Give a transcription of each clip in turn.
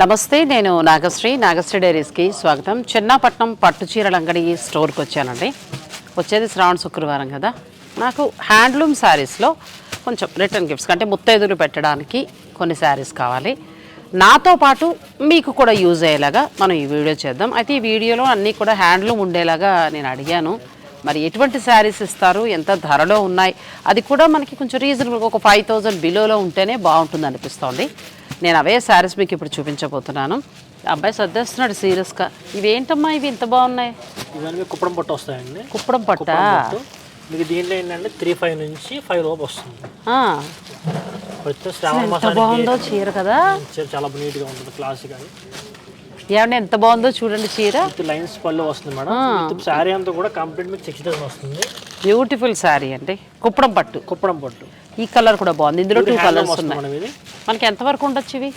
నమస్తే నేను నాగశ్రీ. నాగశ్రీ డైరీస్కి స్వాగతం. చిన్నపట్నం పట్టు చీరల అంగడి స్టోర్కి వచ్చానండి. వచ్చేది శ్రావణ శుక్రవారం కదా. నాకు హ్యాండ్లూమ్ శారీస్లో కొంచెం రిటర్న్ గిఫ్ట్స్ అంటే ముత్తైదులు పెట్టడానికి కొన్ని శారీస్ కావాలి. నాతో పాటు మీకు కూడా యూజ్ అయ్యేలాగా మనం ఈ వీడియో చేద్దాం. అయితే ఈ వీడియోలో అన్నీ కూడా హ్యాండ్లూమ్ ఉండేలాగా నేను అడిగాను. మరి ఎటువంటి శారీస్ ఇస్తారు? ఎంత ధరలో ఉన్నాయి? అది కూడా మనకి కొంచెం రీజనబుల్గా ఒక ఫైవ్ థౌజండ్ బిలోలో ఉంటేనే బాగుంటుంది అనిపిస్తోంది. నేను అవే శారీస్ మీకు ఇప్పుడు చూపించబోతున్నాను. అబ్బాయి సర్దేస్తున్నాడు సీరియస్గా ఇవేంటమ్మా ఇవి ఇంత బాగున్నాయి. ఇవన్నీ కుప్పడం పట్టు వస్తాయండి. కుప్పడం పట్ట? మీకు దీంట్లో ఏంటంటే త్రీ ఫైవ్ నుంచి ఫైవ్ లోపు వస్తుంది. ఎంత బాగుందో చీర కదా. చీర చాలా నీట్గా ఉంటుంది క్లాసిక్ అని ఏమంటే ఎంత బాగుందో చూడండి చీర. లైన్స్ పళ్ళు వస్తుంది మేడం. శారీ అంతా కూడా కంప్లీట్ మీకు సిక్స్ వస్తుంది. బ్యూటిఫుల్ శారీ అండి. కుప్పడం పట్టు. కుప్పడం పట్టు. ఈ కలర్ కూడా బాగుంది. ఇందులో టూ కలర్స్ ఉన్నాయి. మనకి ఎంతవరకు ఉండొచ్చు ఇవి?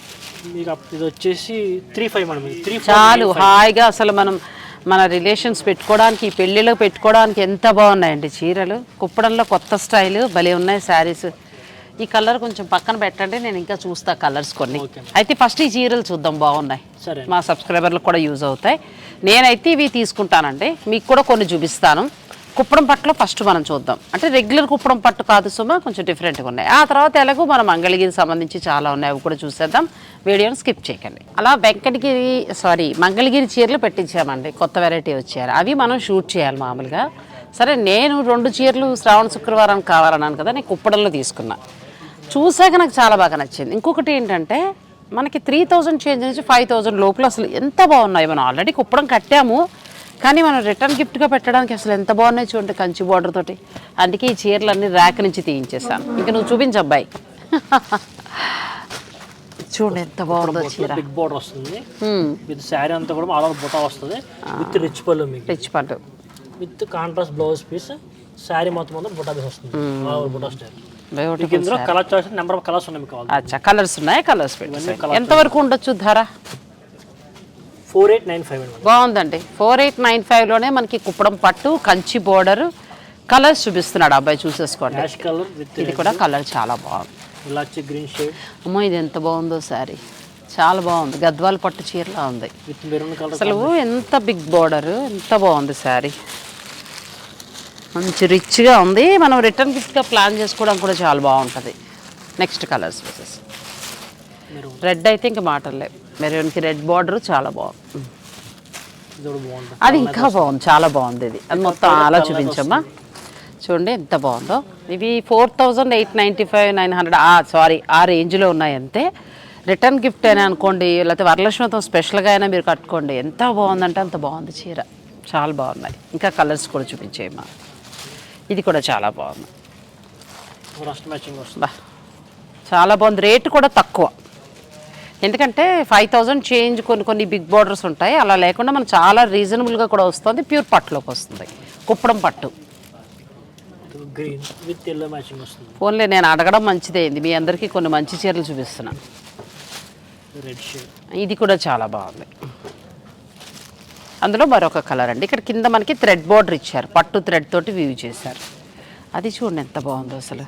ఇది వచ్చేసి త్రీ ఫైవ్ త్రీ చాలు హాయిగా అసలు మనం మన రిలేషన్స్ పెట్టుకోవడానికి పెళ్ళిళ్ళకి పెట్టుకోవడానికి ఎంత బాగున్నాయండి చీరలు. కుప్పడంలో కొత్త స్టైల్ భలే ఉన్నాయి శారీస్. ఈ కలర్ కొంచెం పక్కన పెట్టండి నేను ఇంకా చూస్తా కలర్స్ కొన్ని. అయితే ఫస్ట్ ఈ చీరలు చూద్దాం బాగున్నాయి. సరే. మా సబ్స్క్రైబర్లకు కూడా యూజ్ అవుతాయి. నేనైతే ఇవి తీసుకుంటానండి. మీకు కూడా కొన్ని చూపిస్తాను. కుప్పడం పట్టులో ఫస్ట్ మనం చూద్దాం. అంటే రెగ్యులర్ కుప్పడం పట్టు కాదు సుమా కొంచెం డిఫరెంట్గా ఉన్నాయి. ఆ తర్వాత ఎలాగో మనం మంగళగిరి సంబంధించి చాలా ఉన్నాయి అవి కూడా చూసేద్దాం. వీడియోని స్కిప్ చేయకండి. అలా వెంకటగిరి సారీ మంగళగిరి చీరలు పెట్టించామండి. కొత్త వెరైటీ వచ్చారు. అవి మనం షూట్ చేయాలి మామూలుగా. సరే నేను రెండు చీరలు శ్రావణ శుక్రవారం కావాలన్నాను కదా నేను కుప్పడంలో తీసుకున్నా. చూసాక నాకు చాలా బాగా నచ్చింది. ఇంకొకటి ఏంటంటే మనకి త్రీ థౌజండ్ చేంజ్ నుంచి ఫైవ్ థౌజండ్ లోపల అసలు ఎంత బాగున్నాయి. మనం ఆల్రెడీ కుప్పడం కట్టాము కానీ మనం రిటర్న్ గిఫ్ట్గా పెట్టడానికి అసలు ఎంత బాగున్నాయి చూడండి కంచి బార్డర్ తోటి. అందుకే ఈ చీరలన్నీ ర్యాక్ నుంచి తీయించేసాను ఇంకా నువ్వు చూపించు అబ్బాయి. చూడండి ఎంత బాగుందో చీర. బిగ్ బోర్డర్ వస్తుంది. విత్ శారీ అంతా కూడా ఆల్ ఓవర్ బుటా వస్తుంది విత్ రిచ్ పళ్ళు మీకు. Rich pattu with contrast blouse piece sari మొత్తం అంతా బుటా పీస్ వస్తుంది. ఆల్ ఓవర్ బుటా స్టైల్ ఇందులో colour choice number of colours ఉన్నాయి అచ్చా కలర్స్ ఉన్నాయి? కలర్స్ పెట్టి ఎంతవరకు ఉండొచ్చు ధర? ఫోర్ ఎయిట్ నైన్ ఫైవ్ బాగుందండి. ఫోర్ ఎయిట్ నైన్ ఫైవ్లోనే మనకి కుప్పడం పట్టు కంచి బోర్డర్ కలర్స్ చూపిస్తున్నాడు అబ్బాయి చూసేసుకోండి. ఇది కూడా కలర్ చాలా బాగుంది. ఇలాచి గ్రీన్ షేడ్ అమ్మో ఇది ఎంత బాగుందో శారీ చాలా బాగుంది. గద్వాల పట్టు చీరలా ఉంది. అసలు ఎంత బిగ్ బోర్డర్ ఎంత బాగుంది శారీ మంచి రిచ్గా ఉంది. మనం రిటర్న్ గిఫ్ట్గా ప్లాన్ చేసుకోవడం కూడా చాలా బాగుంటుంది. నెక్స్ట్ కలర్స్ వచ్చేసి రెడ్ అయితే ఇంకా మాటలు. మెరూన్కి రెడ్ బార్డర్ చాలా బాగుంది అది ఇంకా బాగుంది చాలా బాగుంది ఇది. అది మొత్తం అలా చూపించమ్మా. చూడండి ఎంత బాగుందో. ఇవి four thousand eight ninety five nine hundred sorry ఆ రేంజ్లో ఉన్నాయి అంతే రిటర్న్ గిఫ్ట్ అని అనుకోండి లేకపోతే వరలక్ష్మితో స్పెషల్గా అయినా మీరు కట్టుకోండి. ఎంత బాగుందంటే అంత బాగుంది చీర. చాలా బాగున్నాయి. ఇంకా కలర్స్ కూడా చూపించేయమ్మా. ఇది కూడా చాలా బాగుంది. చాలా బాగుంది. రేటు కూడా తక్కువ. ఎందుకంటే ఫైవ్ థౌజండ్ చేంజ్ కొన్ని కొన్ని బిగ్ బార్డర్స్ ఉంటాయి. అలా లేకుండా మనకు చాలా రీజనబుల్గా కూడా వస్తుంది. ప్యూర్ పట్టులోకి వస్తుంది. కుప్పడం పట్టు. ఫోన్లే నేను అడగడం మంచిదైంది మీ అందరికీ కొన్ని మంచి చీరలు చూపిస్తున్నా. రెడ్ షేడ్ ఇది కూడా చాలా బాగుంది. అందులో మరొక కలర్ అండి. ఇక్కడ కింద మనకి థ్రెడ్ బార్డర్ ఇచ్చారు. పట్టు థ్రెడ్ తోటి వీవ్ చేశారు. అది చూడండి ఎంత బాగుందో అసలు.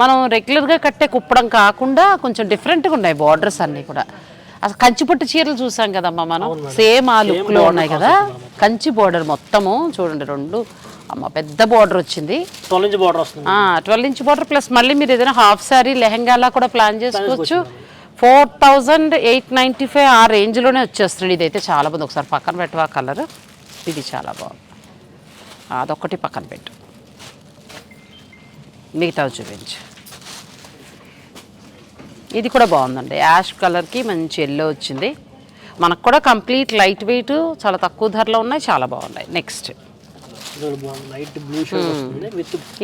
మనం రెగ్యులర్గా కట్టే కుప్పడం కాకుండా కొంచెం డిఫరెంట్గా ఉన్నాయి బార్డర్స్ అన్నీ కూడా. అసలు కంచి పట్టు చీరలు చూసాం కదమ్మా మనం? సేమ్ ఆ లుక్లో ఉన్నాయి కదా. కంచి బార్డర్ మొత్తము చూడండి రెండు. అమ్మ పెద్ద బార్డర్ వచ్చింది. ట్వెల్వ్ ఇంచ్ బార్డర్ వస్తుంది ట్వెల్వ్ ఇంచ్ బార్డర్ ప్లస్ మళ్ళీ మీరు ఏదైనా హాఫ్ శారీ లెహంగాలా కూడా ప్లాన్ చేసుకోవచ్చు. Four thousand eight ninety five ఆ రేంజ్లోనే వచ్చేస్తుంది ఇదైతే చాలా బాగుంది. ఒకసారి పక్కన పెట్టవా కలర్. ఇది చాలా బాగుంది. అదొకటి పక్కన పెట్టు. మిగతావి చూపించు. ఇది కూడా బాగుందండి. యాష్ కలర్కి మంచి ఎల్లో వచ్చింది. మనకు కూడా కంప్లీట్ లైట్ వెయిట్ చాలా తక్కువ ధరలో ఉన్నాయి. చాలా బాగున్నాయి. నెక్స్ట్.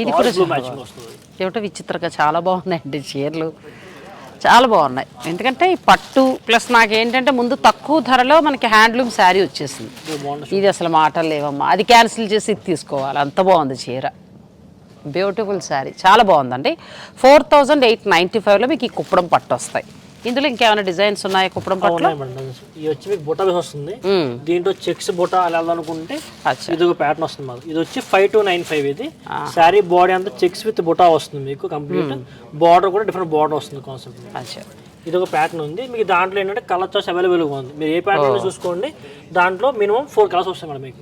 ఇది కూడా ఏమిటో విచిత్రంగా చాలా బాగున్నాయండి చీరలు. చాలా బాగున్నాయి. ఎందుకంటే ఈ పట్టు ప్లస్ నాకేంటంటే ముందు తక్కువ ధరలో మనకి హ్యాండ్లూమ్ శారీ వచ్చేసింది. ఇది అసలు మాటలు లేవమ్మా. అది క్యాన్సిల్ చేసి ఇది తీసుకోవాలి. అంత బాగుంది చీర. బ్యూటిఫుల్ శారీ. చాలా బాగుందండి. ఫోర్ థౌజండ్ ఎయిట్ నైంటీ ఫైవ్లో మీకు ఈ కుప్పడం పట్టు వస్తాయి ఇందులో ఇంకేమైనా డిజైన్స్ ఉన్నాయా కుప్పడం పట్టులో ఇది వచ్చి మీకు బేస్ వస్తుంది. దీంట్లో చెక్స్ అలా వెళ్ళాలనుకుంటే అచ్చా. ఇది ఒక ప్యాటర్న్ వస్తుంది మాకు. ఇది వచ్చి ఫైవ్ టు నైన్ ఫైవ్ ఇది. శారీ బాడీ అంతా చెక్స్ విత్ బుటా వస్తుంది మీకు కంప్లీట్ బార్డర్ కూడా డిఫరెంట్ బార్డర్ వస్తుంది కాన్సెప్ట్ ఇది ఒక ప్యాటర్న్ ఉంది. మీకు దాంట్లో ఏంటంటే కలర్ చాయిస్ అవైలబుల్గా ఉంది. మీరు ఏ ప్యాటర్న్ చూసుకోండి. దాంట్లో మినిమం ఫోర్ కలర్స్ వస్తాయి మేడం మీకు.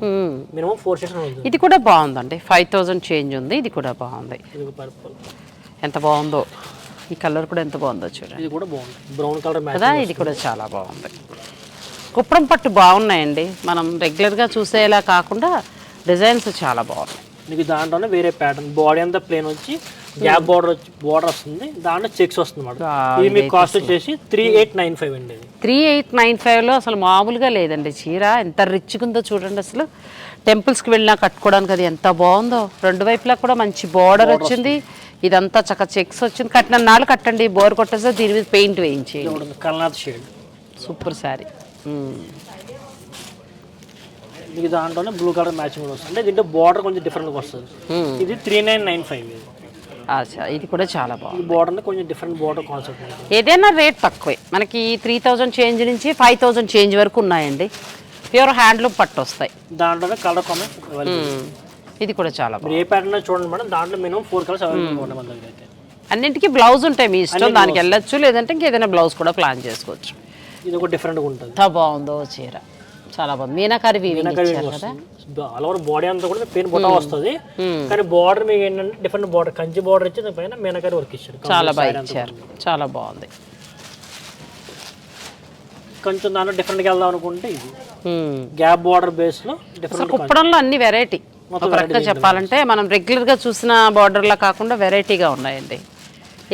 మినిమం ఫోర్ సెషన్ ఉంది ఇది కూడా బాగుందండి. ఫైవ్ థౌజండ్ చేంజ్ ఉంది. ఇది కూడా బాగుంది. ఇది పర్పుల్ ఎంత బాగుందో. ఈ కలర్ కూడా ఎంత బాగుందో చూడండి. ఇది కూడా బాగుంది. బ్రౌన్ కలర్ కదా ఇది కూడా చాలా బాగుంది. కుప్పడం పట్టు బాగున్నాయండి. మనం రెగ్యులర్గా చూసేలా కాకుండా డిజైన్స్ చాలా బాగున్నాయి. మీకు దాంట్లోనే వేరే ప్యాటర్న్ బాడీ అంతా ప్లేన్ వచ్చి గ్యాప్ బార్డర్ వచ్చి బార్డర్ వస్తుంది. దాంట్లో చెక్స్ వస్తుంది ఇది మీకు కాస్ట్ వచ్చేసి త్రీ ఎయిట్ నైన్ ఫైవ్ అండి త్రీ ఎయిట్ నైన్ ఫైవ్లో అసలు మామూలుగా లేదండి చీర. ఎంత రిచ్గా ఉందో చూడండి అసలు. టెంపుల్స్కి వెళ్ళినా కట్టుకోవడానికి అది ఎంత బాగుందో. రెండు వైపులా కూడా మంచి బార్డర్ వచ్చింది. ఇదంతా చక్క చెక్స్ వచ్చింది. కట్టిన నాళ్ళు కట్టండి బోర్ కొట్టేస్తే దీని మీద పెయింట్ ఒకటి కల్నాథ్ షేడ్. సూపర్ శారీ మీకు దాంట్లోనే బ్లూ కలర్ మ్యాచింగ్ కూడా వస్తుంది. దీంట్లో బార్డర్ కొంచెం డిఫరెంట్గా వస్తుంది. ఇది త్రీ నైన్ నైన్ ఫైవ్ ఇది. కూడా చాలా బాగుంది. బార్డర్ కొంచెం డిఫరెంట్ బార్డర్ కాన్సెప్ట్ ఏదైనా రేట్ తక్కువే. మనకి త్రీ థౌజండ్ చేంజ్ నుంచి ఫైవ్ థౌజండ్ చేంజ్ వరకు ఉన్నాయండి. ప్యూర్ హ్యాండ్లూమ్ పట్టు వస్తాయి. దాంట్లోనే కలర్ కామెంట్. ఇది కూడా చాలా ఏ ప్యాటర్న్ చూడండి మేడం దాంట్లో మినిమం ఫోర్ కలర్స్ అవైలబుల్ ఉంటాయి మన దగ్గర అయితే. అన్నింటికి బ్లౌజ్ ఉంటాయి మీ ఇష్టం దానికి వెళ్ళొచ్చు లేదంటే ఇంకేదైనా బ్లౌజ్ కూడా ప్లాన్ చేసుకోవచ్చు. ఇది ఒక డిఫరెంట్గా ఉంటుంది. ఎంత బాగుందో చీర. చాలా బాగుంది. మీనాకారి వీవింగ్ ఇచ్చారు కదా? ఆల్ ఓవర్ బాడీ అంతా కూడా పెయిన్ బుట్ట వస్తుంది. కానీ బార్డర్ మీకు ఏంటంటే డిఫరెంట్ బార్డర్ కంచి బార్డర్ ఇచ్చి పైన మీనకారి వర్క్ ఇచ్చారు. చాలా బాగా ఇచ్చారు. చాలా బాగుంది. కొంచెం దాంట్లో డిఫరెంట్గా వెళ్దాం అనుకుంటే ఇది. గ్యాప్ బార్డర్ బేస్లో అసలు డిఫరెంట్ కుప్పడంలో అన్ని వెరైటీ ఒక రకంగా చెప్పాలంటే మనం రెగ్యులర్గా చూసిన బార్డర్లా కాకుండా వెరైటీగా ఉన్నాయండి.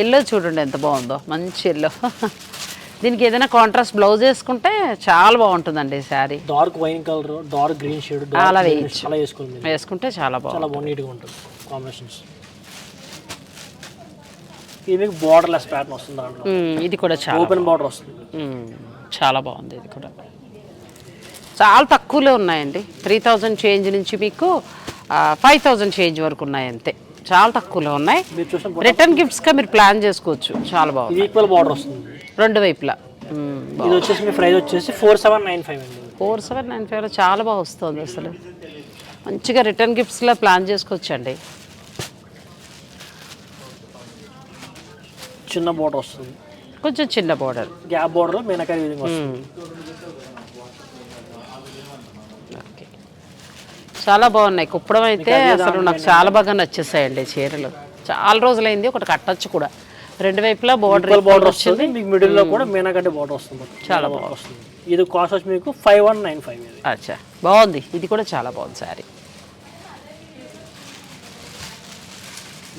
ఎల్లో చూడండి ఎంత బాగుందో. మంచి ఎల్లో దీనికి ఏదైనా కాంట్రాస్ట్ బ్లౌజ్ వేసుకుంటే చాలా బాగుంటుందండి ఈ sari dark wine colour dark green shade అలా వేయచ్చు. మీరు. వేసుకుంటే చాలా బాగుంది చాలా బాగా నీట్గా ఉంటుంది కాంబినేషన్స్ ఇది ప్యాటర్న్ వస్తుంది దాంట్లో. ఇది కూడా చాలా ఓపెన్ బార్డర్ వస్తుంది. చాలా బాగుంది ఇది కూడా. చాలా తక్కువలో ఉన్నాయండి. త్రీ థౌజండ్ చేంజ్ నుంచి మీకు ఫైవ్ థౌజండ్ చేంజ్ వరకు ఉన్నాయి అంతే. చాలా తక్కువలో ఉన్నాయి. రిటర్న్ గిఫ్ట్స్గా మీరు ప్లాన్ చేసుకోవచ్చు. చాలా బాగుంది. ఇది ఈక్వల్ బార్డర్ వస్తుంది. రెండు వైపులా. ఇది వచ్చేసి మీ ప్రైస్ వచ్చేసి ఫోర్ సెవెన్ నైన్ ఫైవ్ అండి. ఫోర్ సెవెన్ నైన్ ఫైవ్లో చాలా బాగా వస్తుంది అసలు. మంచిగా రిటర్న్ గిఫ్ట్స్లో ప్లాన్ చేసుకోవచ్చండి. చిన్న బార్డర్ వస్తుంది. కొంచెం చిన్న బోర్డర్ గ్యాప్ బార్డర్ మీనకాయ చాలా బాగున్నాయి. కుప్పడం అయితే అసలు నాకు చాలా బాగా నచ్చేసాయండి చీరలు. చాలా రోజులైంది ఒకటి కట్టచ్చు కూడా. రెండు వైపులా బోర్డర్ బార్డర్ వస్తుంది మీకు మిడిల్లో కూడా మీనగడ్డ బార్డర్ వస్తుంది. చాలా బాగా వస్తుంది. ఇది కాస్ట్ వచ్చి మీకు ఫైవ్ వన్ నైన్ ఫైవ్ అచ్చా బాగుంది. ఇది కూడా చాలా బాగుంది శారీ.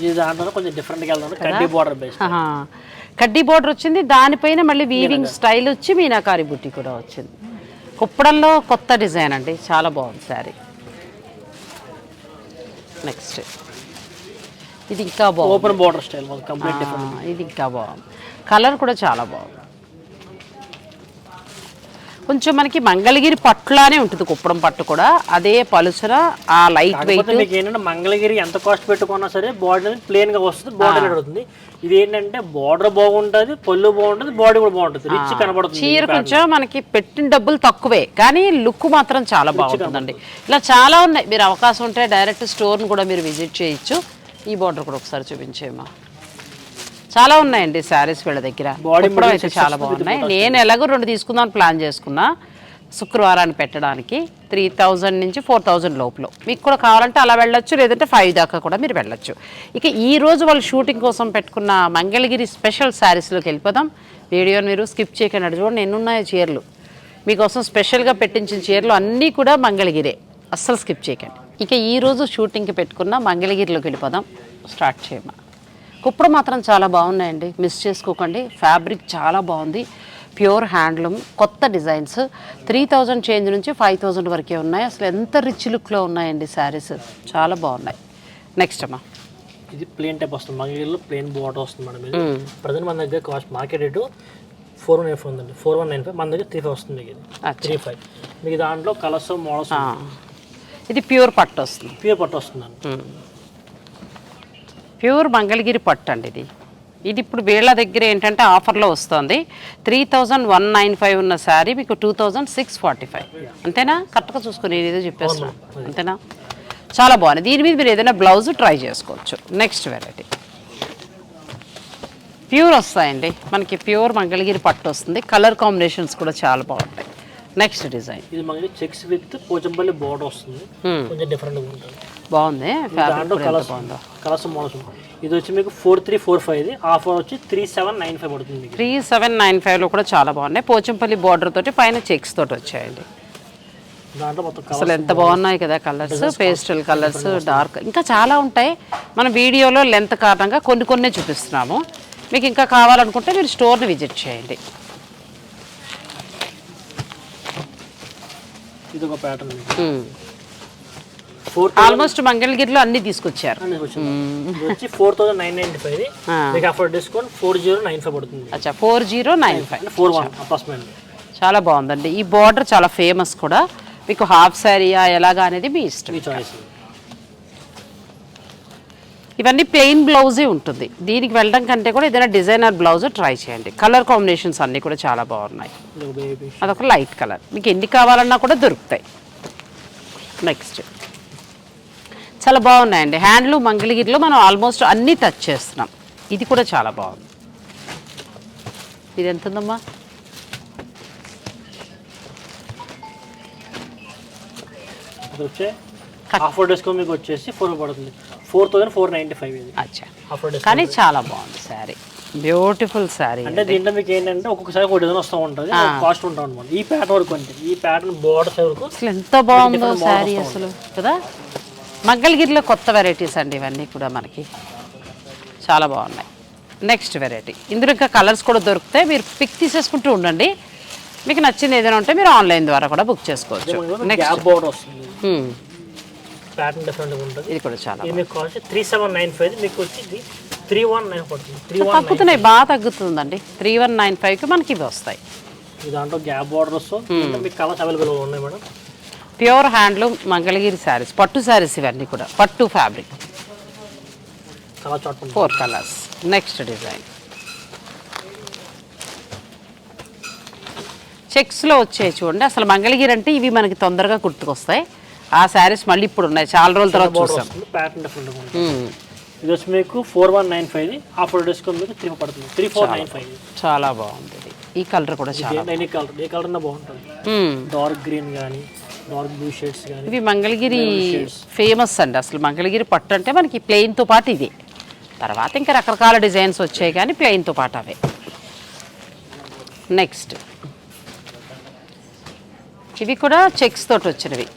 ఇది దాంట్లో కొంచెం డిఫరెంట్గా కడ్డీ బార్డర్ బేస్. కడ్డీ బోర్డర్ వచ్చింది దానిపైన మళ్ళీ వీవింగ్ స్టైల్ వచ్చి మీనాకారి బుట్టి కూడా వచ్చింది. కుప్పడంలో కొత్త డిజైన్ అండి చాలా బాగుంది శారీ. నెక్స్ట్ ఇది ఇంకా బాగుంది. ఓపెన్ బార్డర్ స్టైల్ ఇది ఇంకా బాగుంది. కలర్ కూడా చాలా బాగుంది. కొంచెం మనకి మంగళగిరి పట్టులానే ఉంటుంది కుప్పడం పట్టు కూడా. అదే పలుచన ఆ లైట్ వెయిట్ మీకు ఏంటంటే మంగళగిరి ఎంత కాస్ట్ పెట్టుకున్నా సరే బాడీ అనేది ప్లేన్గా వస్తుంది బార్డర్ అవుతుంది ఇది ఏంటంటే బార్డర్ బాగుంటుంది పళ్ళు బాగుంటుంది బాడీ కూడా బాగుంటుంది. రిచ్ కనబడుతుంది చీర కొంచెం మనకి పెట్టిన డబ్బులు తక్కువే కానీ లుక్ మాత్రం చాలా బాగుంటుందండి. ఇలా చాలా ఉన్నాయి. మీరు అవకాశం ఉంటే డైరెక్ట్ స్టోర్ని కూడా మీరు విజిట్ చేయొచ్చు. ఈ బార్డర్ కూడా ఒకసారి చూపించేయమ్మా. చాలా ఉన్నాయండి శారీస్ వీళ్ళ దగ్గర. కుప్పడం అయితే చాలా బాగున్నాయి. నేను ఎలాగో రెండు తీసుకుందాం ప్లాన్ చేసుకున్నా. శుక్రవారాన్ని పెట్టడానికి త్రీ థౌజండ్ నుంచి ఫోర్ థౌజండ్ లోపల. మీకు కూడా కావాలంటే అలా వెళ్ళొచ్చు లేదంటే ఫైవ్ దాకా కూడా మీరు వెళ్ళొచ్చు. ఇక ఈ రోజు వాళ్ళు షూటింగ్ కోసం పెట్టుకున్న మంగళగిరి స్పెషల్ శారీస్లోకి వెళ్ళిపోదాం. వీడియోని మీరు స్కిప్ చేయకండి. చూడండి ఎన్నున్నాయో చీరలు. మీకోసం స్పెషల్గా పెట్టించిన చీరలు అన్నీ కూడా మంగళగిరే. అస్సలు స్కిప్ చేయకండి. ఇక ఈ రోజు షూటింగ్కి పెట్టుకున్న మంగళగిరిలోకి వెళ్ళిపోదాం. స్టార్ట్ చేయమా? కుప్పుడు మాత్రం చాలా బాగున్నాయండి. మిస్ చేసుకోకండి. ఫ్యాబ్రిక్ చాలా బాగుంది. ప్యూర్ హ్యాండ్లూమ్ కొత్త డిజైన్స్. త్రీ థౌజండ్ చేంజ్ నుంచి ఫైవ్ థౌజండ్ వరకే ఉన్నాయి. అసలు ఎంత రిచ్ లుక్లో ఉన్నాయండి శారీస్? చాలా బాగున్నాయి. నెక్స్ట్ అమ్మా. ఇది ప్లేన్ టైప్ వస్తుంది. మంగళగిరిలో ప్లేన్ బార్డర్ వస్తుంది మేడం ఇది. ప్రజెంట్ మన దగ్గర cost market rate four one nine five ఉందండి. Four one nine five. మన దగ్గర త్రీ ఫైవ్ వస్తుంది మీకు. Three five. మీకు దాంట్లో కలర్స్ మోడల్స్ ఇది ప్యూర్ పట్టు వస్తుంది. ప్యూర్ పట్టు వస్తుందండి. ప్యూర్ మంగళగిరి పట్టు అండి ఇది. ఇది ఇప్పుడు వీళ్ళ దగ్గర ఏంటంటే ఆఫర్లో వస్తుంది. Three thousand one nine five ఉన్న శారీ మీకు two thousand six forty five. అంతేనా? కరెక్ట్గా చూసుకుని నేను ఏదో చెప్పేస్తున్నా. అంతేనా? చాలా బాగుంది. దీని మీద మీరు ఏదైనా బ్లౌజ్ ట్రై చేసుకోవచ్చు. Next variety. ప్యూర్ వస్తాయండి. మనకి ప్యూర్ మంగళగిరి పట్టు వస్తుంది. కలర్ కాంబినేషన్స్ కూడా చాలా బాగుంటాయి. నెక్స్ట్ డిజైన్ ఇది మనకి చెక్స్ విత్ పోచంపల్లి బోర్డర్ వస్తుంది. కొంచెం డిఫరెంట్గా ఉంటుంది. బాగుంది. దాంట్లో కలర్స్ కలర్స్ మోడల్స్ ఇది వచ్చి మీకు ఫోర్ త్రీ ఫోర్ ఫైవ్ ఇది. ఆఫర్ వచ్చి త్రీ సెవెన్ నైన్ ఫైవ్ పడుతుంది త్రీ సెవెన్ నైన్ ఫైవ్లో కూడా చాలా బాగున్నాయి. పోచంపల్లి బార్డర్ తోటి పైన చెక్స్ తోటి వచ్చాయండి. అసలు ఎంత బాగున్నాయి కదా కలర్స్ పేస్టల్ కలర్స్ డార్క్ ఇంకా చాలా ఉంటాయి. మన వీడియోలో లెంత్ కారణంగా కొన్ని కొన్ని చూపిస్తున్నాము. మీకు ఇంకా కావాలనుకుంటే మీరు స్టోర్ని విజిట్ చేయండి. ఇది ఒక ప్యాటర్న్ ఆల్మోస్ట్ మంగళగిరిలో అన్ని తీసుకొచ్చారు. వచ్చి four thousand nine ninety five. మీకు offer discount four zero nine five పడుతుంది. అచ్చా four zero nine five four one approximately చాలా బాగుందండి. ఈ బార్డర్ చాలా ఫేమస్ కూడా. మీకు హాఫ్ శారీయా ఎలాగా అనేది మీ ఇష్టం. మీ చాయిస్ ఇవన్నీ ప్లెయిన్ బ్లౌజే ఉంటుంది. దీనికి వెళ్ళడం కంటే కూడా ఏదైనా డిజైనర్ బ్లౌజ్ ట్రై చేయండి. కలర్ కాంబినేషన్స్ అన్నీ కూడా చాలా బాగున్నాయి. అదొక లైట్ కలర్ మీకు ఎన్ని కావాలన్నా కూడా దొరుకుతాయి. నెక్స్ట్ చాలా బాగున్నాయండి. హ్యాండ్లూమ్ మంగళగిరిలో మనం ఆల్మోస్ట్ అన్నీ టచ్ చేస్తున్నాం. ఇది కూడా చాలా బాగుంది. ఇది ఎంత ఉందమ్మా? ఆఫర్ డిస్కౌంట్ మీకు వచ్చేసి ఫోర్ పడుతుంది. Four thousand four ninety five ఇది. అచ్చా. కానీ చాలా బాగుంది శారీ. బ్యూటిఫుల్ శారీ అంటే దీంట్లో మీకు ఏంటంటే ఒక్కొక్కసారి ఒక డిజైన్ వస్తూ ఉంటుంది కాస్ట్ ఉంటాం అనమాట ఈ ప్యాటర్న్ వరకు అంటే ఈ ప్యాటర్న్ బోర్డర్స్ వరకు అసలు ఎంత బాగుందో శారీ అసలు కదా? మంగళగిరిలో కొత్త వెరైటీస్ అండి ఇవన్నీ కూడా మనకి. చాలా బాగున్నాయి. నెక్స్ట్ వెరైటీ ఇందులో ఇంకా కలర్స్ కూడా దొరుకుతాయి. మీరు పిక్ తీసేసుకుంటూ ఉండండి. మీకు నచ్చింది ఏదైనా ఉంటే మీరు ఆన్లైన్ ద్వారా కూడా బుక్ చేసుకోవచ్చు. నెక్స్ట్ ప్యాటర్న్ డిఫరెంట్గా ఉంటుంది. ఇది కూడా చాలా ఇది మీకు cost three seven nine five మీకు వచ్చి ఇది త్రీ వన్ నైన్ పడుతుంది త్రీ వన్ తగ్గుతున్నాయి బాగా తగ్గుతుందండి. త్రీ వన్ నైన్ ఫైవ్కి మనకి ఇవి వస్తాయి. దాంట్లో గ్యాప్ బోర్డర్ వస్తుంది. మీకు కలర్స్ అవైలబుల్ ఉన్నాయి madam. Pure handloom Mangalagiri saris pattu saris ఇవన్నీ కూడా pattu fabric. Four colours next design చెక్స్లో వచ్చాయి చూడండి. అసలు మంగళగిరి అంటే ఇవి మనకి తొందరగా గుర్తుకొస్తాయి. ఆ శారీస్ మళ్ళీ ఇప్పుడు ఉన్నాయి. చాలా రోజుల తర్వాత చూసాం. ప్యాటర్న్ మ్మ్. ఇది వచ్చి మీకు four one nine five offer discount మీకు త్రీ పడుతుంది. త్రీ ఫోర్ నైన్ ఫైవ్ చాలా బాగుంది ఇది. ఈ కలర్ కూడా చాలా ఎనీ కలర్ ఏ కలర్ బాగుంటుంది. డార్క్ గ్రీన్ కానీ డార్క్ బ్లూ షేడ్స్ కానీ ఇవి మంగళగిరి ఫేమస్ అండి. అసలు మంగళగిరి పట్టు అంటే మనకి ప్లెయిన్తో పాటు ఇవి. తర్వాత ఇంకా రకరకాల డిజైన్స్ వచ్చాయి కానీ ప్లెయిన్తో పాటు అవే. నెక్స్ట్ ఇవి కూడా చెక్స్ తోటి వచ్చినవి.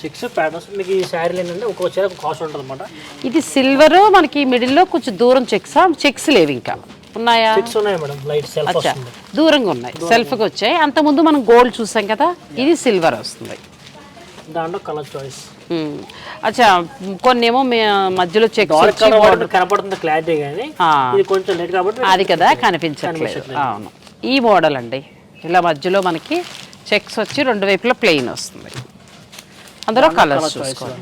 చెక్స్ ప్యాటర్న్స్ మీకు ఈ శారీలు ఏంటంటే ఒక్కొక్క చీర కాస్ట్ ఉంటుంది అనమాట ఇది సిల్వర్ మనకి మిడిల్లో కొంచెం దూరం చెక్స్ చెక్స్ లేవు ఇంకా. ఉన్నాయా? చెక్స్ ఉన్నాయి మేడం. లైట్ సెల్ఫ్ అచ్చా. వస్తుంది. దూరంగా ఉన్నాయి. సెల్ఫ్కి వచ్చాయి. అంతకుముందు మనం గోల్డ్ చూసాం కదా ఇది సిల్వర్ వస్తుంది. దాంట్లో కలర్ చాయిస్. అచ్చా కొన్ని ఏమో మధ్యలో వాటి కనపడుతుంది క్లారిటీ కానీ. ఇది కొంచెం లేట్ కాబట్టి అది కదా కనిపించట్లేదు. అవును. ఈ మోడల్ అండి. ఇలా మధ్యలో మనకి చెక్స్ వచ్చి రెండు వైపులా ప్లెయిన్ వస్తుంది. అందులో కలర్స్ చూసుకోండి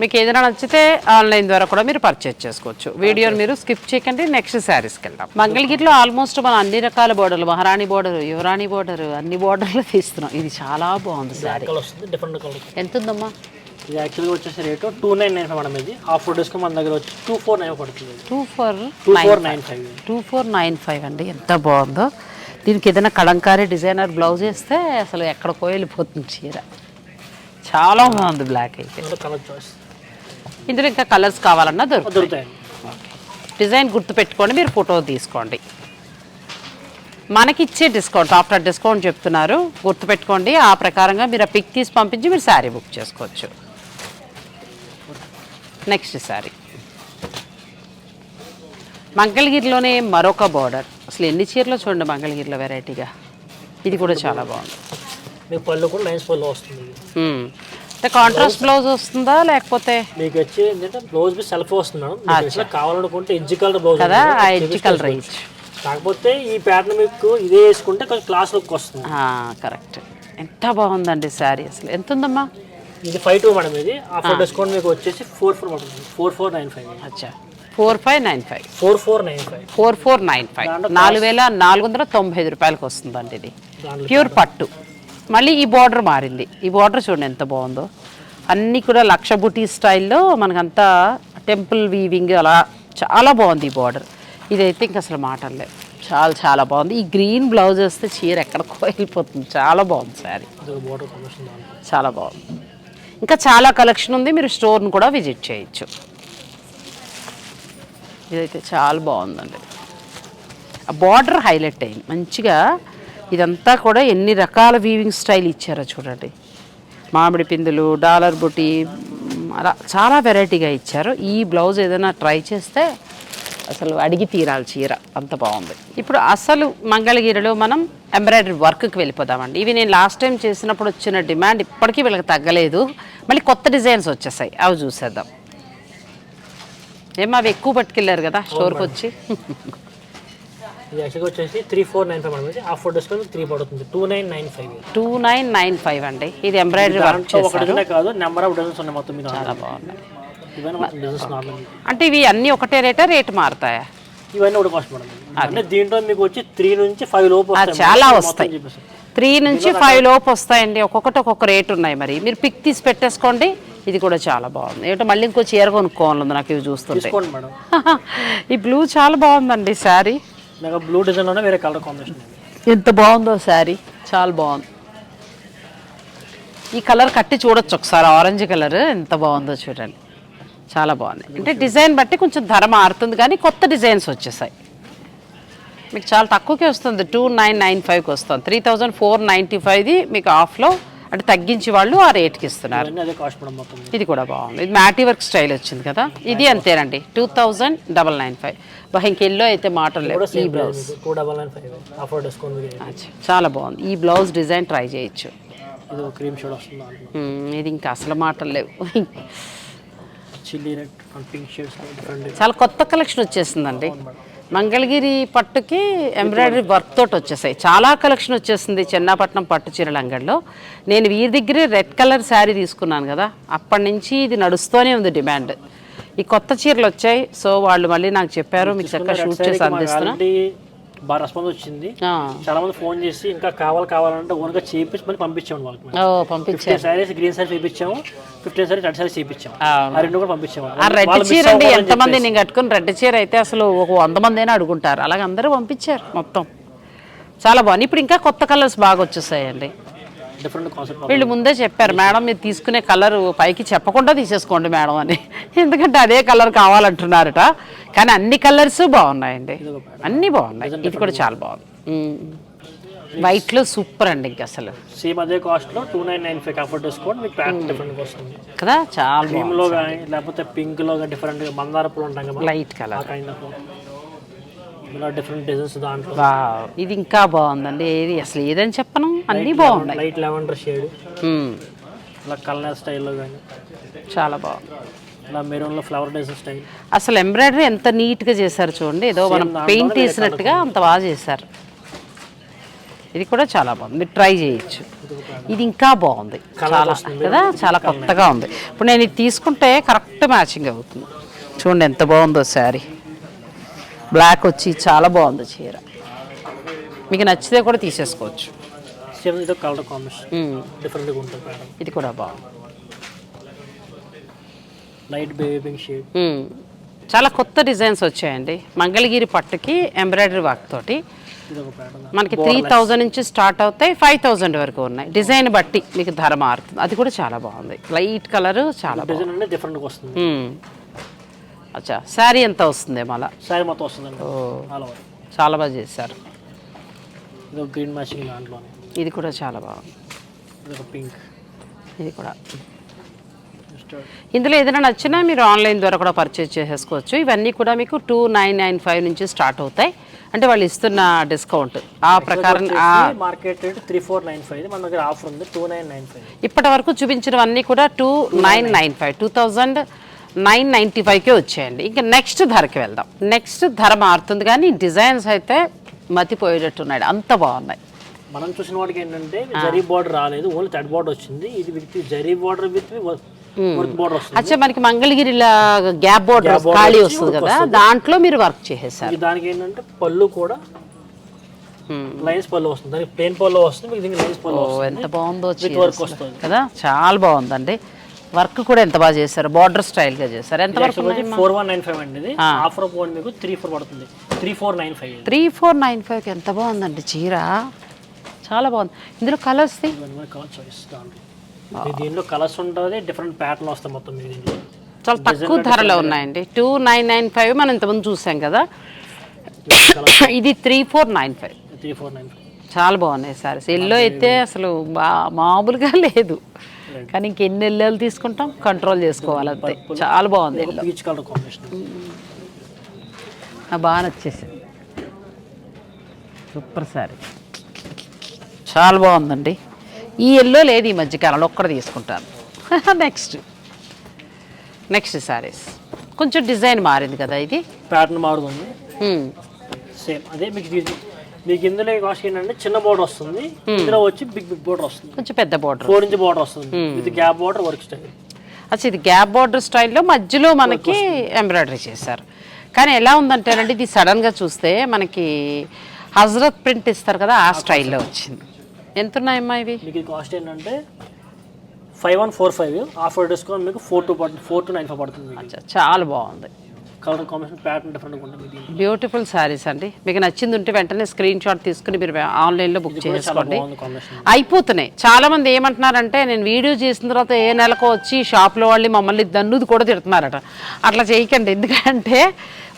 మీకు ఏదైనా నచ్చితే ఆన్లైన్ ద్వారా కూడా మీరు పర్చేజ్ చేసుకోవచ్చు. వీడియోని మీరు స్కిప్ చేయకండి నెక్స్ట్ శారీస్కి వెళ్దాం. మంగళగిరిలో ఆల్మోస్ట్ మనం అన్ని రకాల బోర్డర్లు మహారాణి బోర్డర్ యువరాణి బోర్డర్ అన్ని బోర్డర్లు తీస్తున్నాం. ఇది చాలా బాగుంది శారీ ఎంత ఉందమ్మా? ఇది యాక్చువల్గా వచ్చేసి rate two nine nine five madam ఇది. ఆఫర్ డిస్కౌంట్ మన దగ్గర వచ్చి టూ ఫోర్ నైన్ పడుతుంది. Two four two four nine five two four nine five అండి ఎంత బాగుందో. దీనికి ఏదైనా కలంకారీ డిజైనర్ బ్లౌజ్ వేస్తే అసలు ఎక్కడికో వెళ్ళిపోతుంది చీర. చాలా బాగుంది బ్లాక్ అయితే. ఇందులో ఇంకా కలర్స్ కావాలన్నా దొరుకుతాయి. డిజైన్ గుర్తు పెట్టుకోండి మీరు ఫోటో తీసుకోండి. మనకిచ్చే డిస్కౌంట్ ఆఫ్టర్ డిస్కౌంట్ చెప్తున్నారు. గుర్తు పెట్టుకోండి ఆ ప్రకారంగా మీరు ఆ పిక్ తీసి పంపించి మీరు శారీ బుక్ చేసుకోవచ్చు. నెక్స్ట్ శారీ. మంగళగిరిలోనే మరొక బార్డర్ అసలు ఎన్ని చీరలు చూడండి మంగళగిరిలో వెరైటీగా ఇది కూడా చాలా బాగుంది. మీకు పళ్ళు కూడా లైన్స్ పళ్ళు వస్తుంది. అంటే కాంట్రాస్ట్ బ్లౌజ్ వస్తుందా లేకపోతే? మీకు వచ్చి ఏంటంటే బ్లౌజ్ సెల్ఫ్ వస్తుంది మేడం. కావాలనుకుంటే ఎడ్జ్ కలర్ బ్లౌజ్ కదా. ఆ ఎడ్జ్ కలర్ రైట్ కాకపోతే ఈ ప్యాటర్న్ మీకు ఇదే వేసుకుంటే కొంచెం క్లాస్ లుక్ వస్తుంది. కరెక్ట్ ఎంత బాగుందండి శారీ అసలు. ఎంత ఉందమ్మా ఇది ఫైవ్ టూ మేడం ఇది. ఆఫర్ డిస్కౌంట్ మీకు వచ్చేసి four four four four nine five అచ్చా. Four five nine five. Four four nine five. Four four nine five. నాలుగు వేల నాలుగు వందల తొంభై ఐదు రూపాయలకి వస్తుందండి ఇది. ప్యూర్ పట్టు. మళ్ళీ ఈ బార్డర్ మారింది. ఈ బార్డర్ చూడండి ఎంత బాగుందో. అన్నీ కూడా లక్ష బుటీ స్టైల్లో మనకంతా టెంపుల్ వీవింగ్ అలా చాలా బాగుంది ఈ బార్డర్ ఇదైతే ఇంక అసలు మాటలు. చాలా చాలా బాగుంది. ఈ గ్రీన్ బ్లౌజ్ వస్తే చీర ఎక్కడికో వెళ్ళిపోతుంది చాలా బాగుంది శారీ దాంట్లో. చాలా బాగుంది. ఇంకా చాలా కలెక్షన్ ఉంది. మీరు స్టోర్ని కూడా విజిట్ చేయొచ్చు. ఇదైతే చాలా బాగుందండి. ఆ బార్డర్ హైలైట్ అయింది. మంచిగా ఇదంతా కూడా ఎన్ని రకాల వీవింగ్ స్టైల్ ఇచ్చారో చూడండి. మామిడి పిందులు డాలర్ బుటి అలా చాలా వెరైటీగా ఇచ్చారు. ఈ బ్లౌజ్ ఏదైనా ట్రై చేస్తే అసలు అడిగి తీరాలి చీర. అంత బాగుంది. ఇప్పుడు అసలు మంగళగిరిలో మనం ఎంబ్రాయిడరీ వర్క్కి వెళ్ళిపోదామండి. ఇవి నేను లాస్ట్ టైం చేసినప్పుడు వచ్చిన డిమాండ్ ఇప్పటికీ వీళ్ళకి తగ్గలేదు. మళ్ళీ కొత్త డిజైన్స్ వచ్చేసాయి. అవి చూసేద్దాం. ఏమో అవి ఎక్కువ పట్టుకెళ్ళారు కదా స్టోర్కి వచ్చి. ఇది యాక్చువల్గా వచ్చేసి three four nine five madam. Offer discount three పడుతుంది two nine nine five two nine nine five అండి. ఇది ఎంబ్రాయిడరీ వర్క్ డిజైన్ కాదు నెంబర్ ఆఫ్ డిజైన్స్ ఉన్నాయి మొత్తం చాలా బాగున్నాయి. అంటే ఇవి అన్నీ ఒకటే రేటా రేటు మారుతాయా? ఇవన్నీ ఒకటి కాస్ట్ మేడం. అంటే దీంట్లో మీకు వచ్చి త్రీ నుంచి ఫైవ్ లోపు చాలా వస్తాయి. త్రీ నుంచి ఫైవ్ లోపు వస్తాయండి. ఒక్కొక్కటి ఒక్కొక్క రేట్ ఉన్నాయి మరి. మీరు పిక్ తీసి పెట్టేసుకోండి. ఇది కూడా చాలా బాగుంది. ఏంటో మళ్ళీ ఇంకో చీర కొనుక్కోవాలి నాకు ఇవి చూస్తుంటే. ఈ బ్లూ చాలా బాగుందండి శారీ. నాకు బ్లూ డిజైన్లోనే వేరే కలర్ కాంబినేషన్ ఎంత బాగుందో శారీ. చాలా బాగుంది. ఈ కలర్ కట్టి చూడొచ్చు ఒకసారి. ఆరెంజ్ కలర్ ఎంత బాగుందో చూడండి. చాలా బాగుంది. అంటే డిజైన్ బట్టి కొంచెం ధర మారుతుంది కానీ కొత్త డిజైన్స్ వచ్చేసాయి. మీకు చాలా తక్కువకే వస్తుంది. టూ నైన్ నైన్ ఫైవ్కి వస్తుంది. త్రీ థౌజండ్ ఫోర్ నైంటీ ఫైవ్ది మీకు ఆఫ్లో అంటే తగ్గించి వాళ్ళు ఆ రేట్కి ఇస్తున్నారు. ఇది కూడా బాగుంది. ఇది మ్యాటీ వర్క్ స్టైల్ వచ్చింది కదా? ఇది అంతేనండి. Two thousand double nine five. ఇంకెల్లో అయితే మాటలు లేవు. ఈ బ్లౌజ్. చాలా బాగుంది. ఈ బ్లౌజ్ డిజైన్ ట్రై చేయొచ్చు. ఇది ఇంకా అసలు మాటలు లేవు. చాలా కొత్త కలెక్షన్ వచ్చేసిందండి. మంగళగిరి పట్టుకి ఎంబ్రాయిడరీ వర్క్ తోటి వచ్చేసాయి. చాలా కలెక్షన్ వచ్చేసింది చెన్నాపట్నం పట్టు చీరల అంగడిలో. నేను వీరి దగ్గరే రెడ్ కలర్ శారీ తీసుకున్నాను కదా అప్పటి నుంచి ఇది నడుస్తూనే ఉంది డిమాండ్. ఈ కొత్త చీరలు వచ్చాయి సో వాళ్ళు మళ్ళీ నాకు చెప్పారు మీకు చక్కగా షూట్ చేసి అందిస్తున్నా. ఆల్రెడీ బాగా రెస్పాన్స్ వచ్చింది. చాలా మంది ఫోన్ చేసి ఇంకా కావాలి కావాలంటే ఓన్గా చేపించి మళ్ళీ పంపించాము వాళ్ళకి. సారీస్ గ్రీన్ సారీస్ చూపించాము. ఫిఫ్టీన్ సారీస్ రెడ్ సారీస్ చూపించాము. అవును. ఆ రెండు కూడా పంపించాము. ఆ రెడ్ చీర అండి ఎంతమంది నేను కట్టుకుని రెడ్ చీర అయితే అసలు ఒక వంద మంది అయినా అడుగుంటారు. అలాగే అందరూ పంపించారు మొత్తం. చాలా బాగుంది. ఇప్పుడు ఇంకా కొత్త కలర్స్ బాగా వచ్చేసాయండి. డిఫరెంట్ కాన్సెప్ట్ వీళ్ళు ముందే చెప్పారు మేడం మీరు తీసుకునే కలర్ పైకి చెప్పకుండా తీసేసుకోండి మేడం అని. ఎందుకంటే అదే కలర్ కావాలంటున్నారట. కానీ అన్ని కలర్స్ బాగున్నాయండి. అన్నీ బాగున్నాయి. ఇది కూడా చాలా బాగుంది. వైట్లో సూపర్ అండి ఇంక అసలు. సేమ్ అదే కాస్ట్లో two nine nine five offer discount మీకు ప్యాక్ డిఫరెంట్ వస్తుంది కదా? చాలా క్రీమ్లో కానీ లేకపోతే పింక్లో కానీ డిఫరెంట్ మందార పూలు ఉంటాం కదా లైట్ కలర్ కైండ్ ఆఫ్ ఇలా డిఫరెంట్ డిజైన్స్ దాంట్లో వావ్ ఇది ఇంకా బాగుందండి. ఏది అసలు ఏదని చెప్పను అన్నీ బాగున్నాయి. Light lavender shade. ఇలా కల్నర్ స్టైల్లో కానీ చాలా బాగుంది. ఇలా మెరూన్లో ఫ్లవర్ డిజైన్ స్టైల్ అసలు ఎంబ్రాయిడరీ ఎంత నీట్గా చేశారు చూడండి. ఏదో మనం పెయింట్ వేసినట్టుగా అంత బాగా చేశారు. ఇది కూడా చాలా బాగుంది. మీరు ట్రై చేయొచ్చు. ఇది ఇంకా బాగుంది. చాలా కదా? చాలా కొత్తగా ఉంది. ఇప్పుడు నేను ఇది తీసుకుంటే కరెక్ట్ మ్యాచింగ్ అవుతుంది. చూడండి ఎంత బాగుందో శారీ. బ్లాక్ వచ్చి చాలా బాగుంది చీర. మీకు నచ్చితే కూడా తీసేసుకోవచ్చు. ఇదో కలర్ కాంబినేషన్. మ్మ్. డిఫరెంట్గా ఉంటుంది మేడం. ఇది కూడా బాగుంది. Light shade. చాలా కొత్త డిజైన్స్ వచ్చాయండి. మంగళగిరి పట్టుకి ఎంబ్రాయిడరీ వర్క్ తోటి. మనకి త్రీ థౌజండ్ నుంచి స్టార్ట్ అవుతాయి ఫైవ్ థౌజండ్ వరకు ఉన్నాయి. డిజైన్ బట్టి మీకు ధర మారుతుంది. అది కూడా చాలా బాగుంది. లైట్ కలర్ చాలా బాగుంది. డిజైన్ డిఫరెంట్గా వస్తుంది. అచ్చా శారీ ఎంత వస్తుంది మళ్ళా? సారీ మొత్తం వస్తుందండి. ఓ. ఆల్ ఓవర్ చాలా బాగా చేశారు. ఇది ఒక గ్రీన్ మ్యాచింగ్ దాంట్లోనే. ఇది కూడా చాలా బాగుంది. ఇది ఒక పింక్ ఇది కూడా. నెక్స్ట్ ఇందులో ఏదైనా నచ్చినా మీరు ఆన్లైన్ ద్వారా కూడా పర్చేజ్ చేసేసుకోవచ్చు. ఇవన్నీ కూడా మీకు టూ నైన్ నైన్ ఫైవ్ నుంచి స్టార్ట్ అవుతాయి. అంటే వాళ్ళు ఇస్తున్న డిస్కౌంట్ ఆ ప్రకారం ఆ. Market rate three four nine five మన దగ్గర ఆఫర్ ఉంది టూ నైన్ నైన్ ఫైవ్ ఇప్పటి వరకు చూపించినవన్నీ కూడా two nine nine five two thousand nine ninety ఫైవ్కే వచ్చాయండి. ఇంకా నెక్స్ట్ ధరకి వెళ్దాం. నెక్స్ట్ ధర మారుతుంది కానీ డిజైన్స్ అయితే మతిపోయేటట్టున్నాడు అంత బాగున్నాయి. మనం చూసిన వాటికి ఏంటంటే జరీ బార్డర్ రాలేదు. ఓన్లీ థర్డ్ బార్డర్ వచ్చింది. ఇది విత్ జరీ బార్డర్ విత్ అచ్చా మనకి మంగళగిరిలా గ్యాప్ బోర్డర్ ఖాళీ వస్తుంది కదా. దాంట్లో మీరు వర్క్ చేసేసారు. దానికి ఏంటంటే పళ్ళు కూడా లైన్స్ పళ్ళు వస్తుంది. దానికి ప్లేన్ పళ్ళు వస్తుంది. మీకు లైన్స్ పళ్ళు ఎంత బాగుందో వర్క్. వస్తుంది. కదా చాలా బాగుందండి. వర్క్ కూడా ఎంత బాగా చేశారు? బార్డర్ స్టైల్గా చేశారు. ఎంత వరకు ఫోర్ వన్ నైన్ ఫైవ్ అండి ఇది. ఆఫర్ పోన్ మీకు త్రీ ఫోర్ పడుతుంది. Three four nine five three four nine ఫైవ్కి ఎంత బాగుందండి చీర? చాలా బాగుంది. ఇందులో కలర్స్ దీనిలో కలర్స్ ఉంటుంది డిఫరెంట్ ప్యాటర్న్ వస్తాయి మొత్తం దీంట్లో చాలా తక్కువ ధరలో ఉన్నాయండి. టూ నైన్ నైన్ ఫైవ్ మనం ఇంతకుముందు చూసాం కదా. ఇది three four nine five three four nine five చాలా బాగున్నాయి సారీస్. ఎల్లో అయితే అసలు మామూలుగా లేదు. కానీ ఇంకెన్ని ఎల్లోలు తీసుకుంటాం? కంట్రోల్ చేసుకోవాలి అంతే. చాలా బాగుంది ఎల్లో పీచ్ కలర్ కాంబినేషన్ నాకు బాగా నచ్చేసింది. సూపర్ సారీ. చాలా బాగుందండి. ఈ ఎల్లో లేదు ఈ మధ్యకాలంలో ఒక్కడ తీసుకుంటాను. నెక్స్ట్ నెక్స్ట్ సారీస్ కొంచెం డిజైన్ మారింది కదా ఇది? ప్యాటర్న్ మారుతుంది. సేమ్ అదే మీకు మీకు ఇందులో కాస్ట్ ఏంటంటే చిన్న బోర్డర్ వస్తుంది. ఇందులో వచ్చి బిగ్ బిగ్ బోర్డర్ వస్తుంది. కొంచెం పెద్ద బార్డర్ ఫోర్ ఇంచ్ బోర్డర్ వస్తుంది. ఇది గ్యాప్ బోర్డర్ వర్క్ స్టైల్ అసలు ఇది గ్యాప్ బార్డర్ స్టైల్లో మధ్యలో మనకి ఎంబ్రాయిడరీ చేశారు. కానీ ఎలా ఉందంటేనండి ఇది సడన్గా చూస్తే మనకి హజరత్ ప్రింట్ ఇస్తారు కదా ఆ స్టైల్లో వచ్చింది. ఎంత ఉన్నాయమ్మా ఇవి? మీకు కాస్ట్ ఏంటంటే five one four five offer discount మీకు ఫోర్ టూ పడుతుంది ఫోర్ టు నైన్ ఫైవ్ పడుతుంది. చాలా బాగుంది. కలర్ కాంబినేషన్ ప్యాటర్న్ డిఫరెంట్ ఉంటుంది బ్యూటిఫుల్ శారీస్ అండి. మీకు నచ్చింది ఉంటే వెంటనే స్క్రీన్ షాట్ తీసుకుని మీరు ఆన్లైన్లో బుక్ చేసుకోండి. అయిపోతున్నాయి. చాలా మంది ఏమంటున్నారంటే నేను వీడియో చేసిన తర్వాత ఏ నెలకు వచ్చి షాప్లో వాళ్ళు మమ్మల్ని దన్నుది కూడా తిడుతున్నారట. అట్లా చేయకండి. ఎందుకంటే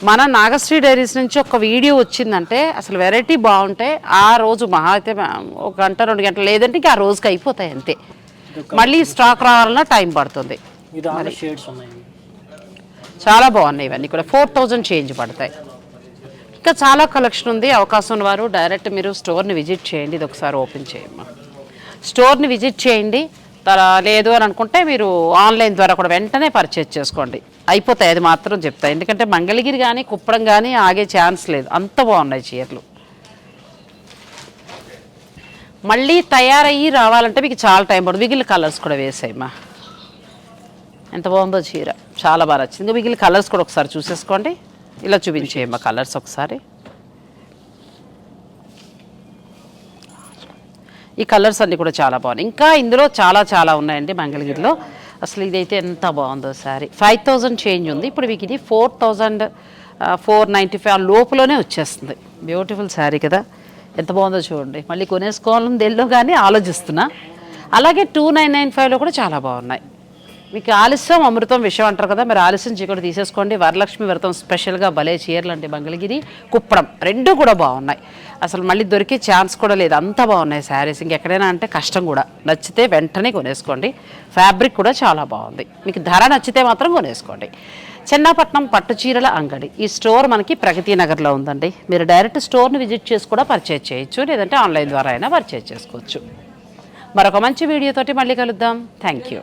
మన నాగశ్రీ డైరీస్ నుంచి ఒక వీడియో వచ్చిందంటే అసలు వెరైటీ బాగుంటే ఆ రోజు మహా అయితే ఒక గంట రెండు గంటలు లేదంటే ఇంకా ఆ రోజుకి అయిపోతాయి అంతే. మళ్ళీ స్టాక్ రావాలన్నా టైం పడుతుంది. షేడ్స్ ఉన్నాయి. చాలా బాగున్నాయి ఇవన్నీ కూడా. ఫోర్ థౌజండ్ చేంజ్ పడతాయి. ఇంకా చాలా కలెక్షన్ ఉంది. అవకాశం ఉన్నవారు డైరెక్ట్ మీరు స్టోర్ని విజిట్ చేయండి. ఇది ఒకసారి ఓపెన్ చేయమ్మా. స్టోర్ని విజిట్ చేయండి. లేదు అని అనుకుంటే మీరు ఆన్లైన్ ద్వారా కూడా వెంటనే పర్చేజ్ చేసుకోండి. అయిపోతాయి. అది మాత్రం చెప్తా. ఎందుకంటే మంగళగిరి కానీ కుప్పడం కానీ ఆగే ఛాన్స్ లేదు. అంత బాగున్నాయి చీరలు. మళ్ళీ తయారయ్యి రావాలంటే మీకు చాలా టైం పడుతుంది. మిగిలిన కలర్స్ కూడా వేసాయమ్మా. ఎంత బాగుందో చీర. చాలా బాగా నచ్చింది. ఇంకా మిగిలిన కలర్స్ కూడా ఒకసారి చూసేసుకోండి. ఇలా చూపించేయమ్మా కలర్స్ ఒకసారి. ఈ కలర్స్ అన్నీ కూడా చాలా బాగున్నాయి. ఇంకా ఇందులో చాలా చాలా ఉన్నాయండి మంగళగిరిలో. అసలు ఇదైతే ఎంత బాగుందో సారీ ఫైవ్ థౌజండ్ చేంజ్ ఉంది. ఇప్పుడు మీకు ఇది four thousand four ninety five లోపలనే వచ్చేస్తుంది. బ్యూటిఫుల్ శారీ కదా. ఎంత బాగుందో చూడండి. మళ్ళీ కొనేసుకోవాలని తెలియదు కానీ ఆలోచిస్తున్నా. అలాగే టూ నైన్ నైన్ ఫైవ్లో కూడా చాలా బాగున్నాయి. మీకు ఆలస్యం అమృతం విషయం అంటారు కదా మీరు ఆలస్యం చీకటి తీసేసుకోండి. వరలక్ష్మి వ్రతం స్పెషల్గా భలే చీరలు అండి మంగళగిరి కుప్పడం రెండు కూడా బాగున్నాయి. అసలు మళ్ళీ దొరికే ఛాన్స్ కూడా లేదు. అంత బాగున్నాయి శారీస్. ఇంకెక్కడైనా అంటే కష్టం కూడా. నచ్చితే వెంటనే కొనేసుకోండి. ఫ్యాబ్రిక్ కూడా చాలా బాగుంది. మీకు ధర నచ్చితే మాత్రం కొనేసుకోండి. చెన్నాపట్నం పట్టు చీరల అంగడి. ఈ స్టోర్ మనకి ప్రగతి నగర్లో ఉందండి. మీరు డైరెక్ట్ స్టోర్ని విజిట్ చేసి కూడా పర్చేజ్ చేయొచ్చు. లేదంటే ఆన్లైన్ ద్వారా అయినా పర్చేజ్ చేసుకోవచ్చు. మరొక మంచి వీడియోతోటి మళ్ళీ కలుద్దాం. Thank you